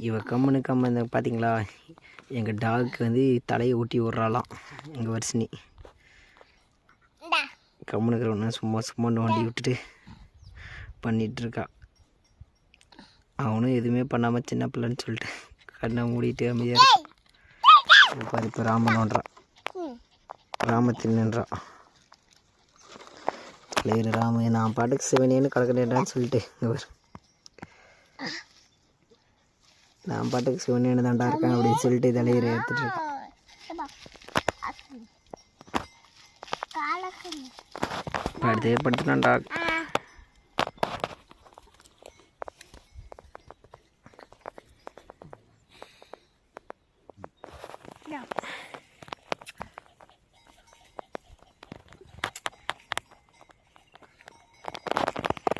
இவ கம்முனு கம்ம இந்த பார்த்தீங்களா எங்கள் டாகுக்கு வந்து தலையை ஊட்டி விட்றாளாம் எங்கள் வர்ஷினி. இந்தா. கம்முனு இருக்கிறவன சும்மா சும்மா நோண்டி விட்டுட்டு பண்ணிட்டு இருக்கா. அவனும் எதுவுமே பண்ணாமல் சின்ன பிள்ளைன்னு சொல்லிட்டு கண்ணை மூடிட்டு அமைதியாக இருப்பார் இப்போ ராமன் நோண்டுறான் ம் ராம நான் பாட்டுக்கு சிவனேன்னு கிடக்கிறேன்டான்னு சொல்லிட்டு இங்கே நான் பாட்டுக்கு சிவனேன்னு தாண்டா இருக்கேன் அப்படின்னு சொல்லிட்டு தலையிற எடுத்துட்டு இருக்கேன். ஏப்பா அசு படுத்தே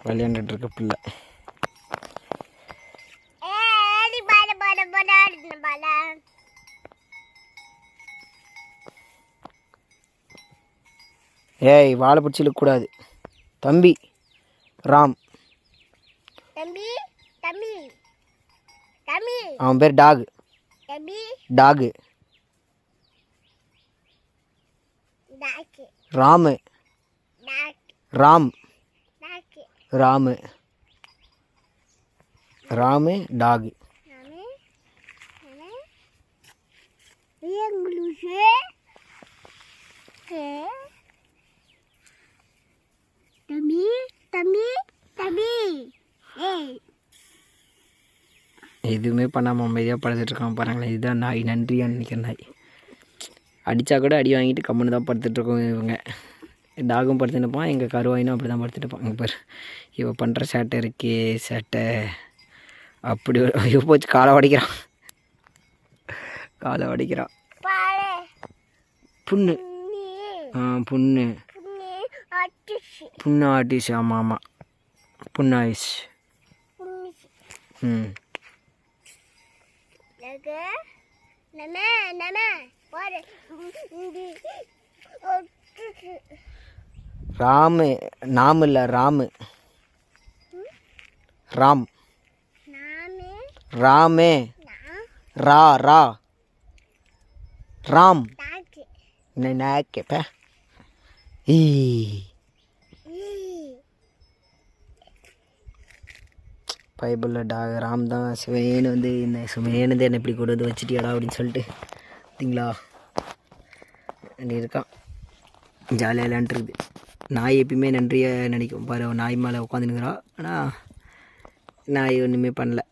விளையாண்டுட்டு இருக்க பிள்ளை. பாட ஏய் வாழை பிடிச்சி இழுக்கக்கூடாது. தம்பி ராம். தம்பி தம்பி. தம்பி. அவன் பேர் டாக். தம்பி. டாகு. ராமு. ராம். ராமு. ராமு டாகு நானே நானே எங்களுக்கு தம்பி தம்பி தம்பி ஏய் எதுவுமே பண்ணாமல் அமைதியாக படுத்துட்டு இருக்கான் பாருங்களேன். இதுதான் நாய். நன்றியான்னு நினைக்கிற நாய். அடித்தா கூட அடி வாங்கிட்டு கம்முன்னு தான் படுத்துட்ருக்கோம் இவங்க. டாகும் படுத்துட்டு இருப்பான் எங்கள் கருவாயினும் அப்படி தான் படுத்துட்டு இங்கே பாரு. இவ பண்ணுற சேட்டை இருக்கே சேட்டை. அப்படி இவ ஐயோ போச்சு காலை உடைக்கிறான். காலை உடைக்கிறான். புண்ணு. ஆ புண்ணு. புண்ணு ஆட்டிஸ் ஆமாம் ஆமாம் புண்ணாயிஸ் புண்ணிச்சு. ம். ராமு. நாம இல்லை ராமு. ராம். ராமே. ரா ரா. ராம். கேட்பேன் ஈ பைபிளில் டாக் ராம் தான் சிவனேன்னு வந்து என்ன சிவனேன்னு என்னை இப்படி கொண்டு வந்து வச்சுட்டியாடா அப்படின்னு சொல்லிட்டு. பார்த்தீங்களா? அப்படி இருக்கான். ஜாலியாக விளையாண்டுருக்குது நாய் எப்பயுமே நன்றியை நினைக்கும். பாரு நாய் மேலே உட்காந்துனுங்கிறா ஆனால் நாய் ஒன்றுமே பண்ணல.